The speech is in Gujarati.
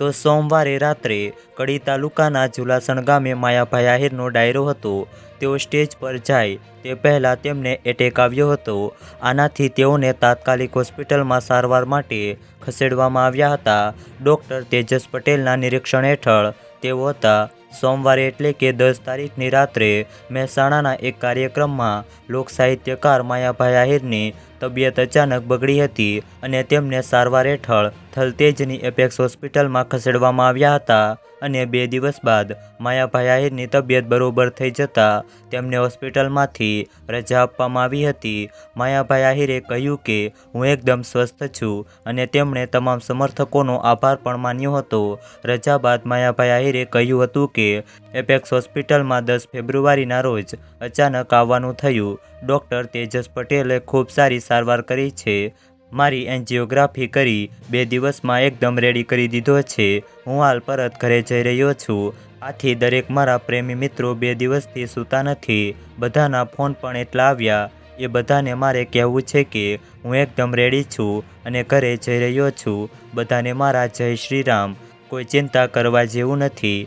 તો સોમવારે રાત્રે કડી તાલુકાના ઝુલાસણ ગામે માયાભાઈ આહિરનો ડાયરો હતો. તેઓ સ્ટેજ પર જાય તે પહેલાં તેમને એટેક આવ્યો હતો. આનાથી તેઓને તાત્કાલિક હોસ્પિટલમાં સારવાર માટે ખસેડવામાં આવ્યા હતા. ડૉક્ટર તેજસ પટેલના નિરીક્ષણ હેઠળ તેઓ હતા. સોમવારે એટલે કે દસ તારીખની રાત્રે મહેસાણાના એક કાર્યક્રમમાં લોકસાહિત્યકાર માયાભાઈ આહિરની તબિયત અચાનક બગડી હતી અને તેમને સારવાર હેઠળ થલતેજની એપેક્સ હોસ્પિટલમાં ખસેડવામાં આવ્યા હતા અને બે દિવસ બાદ માયાભાઈ આહિરની તબિયત બરોબર થઈ જતાં તેમને હોસ્પિટલમાંથી રજા આપવામાં આવી હતી. માયાભાઈ આહિરે કહ્યું કે, હું એકદમ સ્વસ્થ છું અને તેમણે તમામ સમર્થકોનો આભાર પણ માન્યો હતો. રજા બાદ માયાભાઈ આહિરે કહ્યું હતું કે, એપેક્સ હોસ્પિટલમાં દસ ફેબ્રુઆરીના રોજ અચાનક આવવાનું થયું. ડૉક્ટર તેજસ પટેલે ખૂબ સારી સારવાર કરી છે. મારી એન્જિયોગ્રાફી કરી બે દિવસમાં એકદમ રેડી કરી દીધો છે. હું હાલ પરત ઘરે જઈ રહ્યો છું. આથી દરેક મારા પ્રેમી મિત્રો બે દિવસથી સૂતા નથી. બધાના ફોન પણ એટલા આવ્યા. એ બધાને મારે કહેવું છે કે હું એકદમ રેડી છું અને ઘરે જઈ રહ્યો છું. બધાને મારા જય શ્રીરામ કોઈ ચિંતા કરવા જેવું નથી.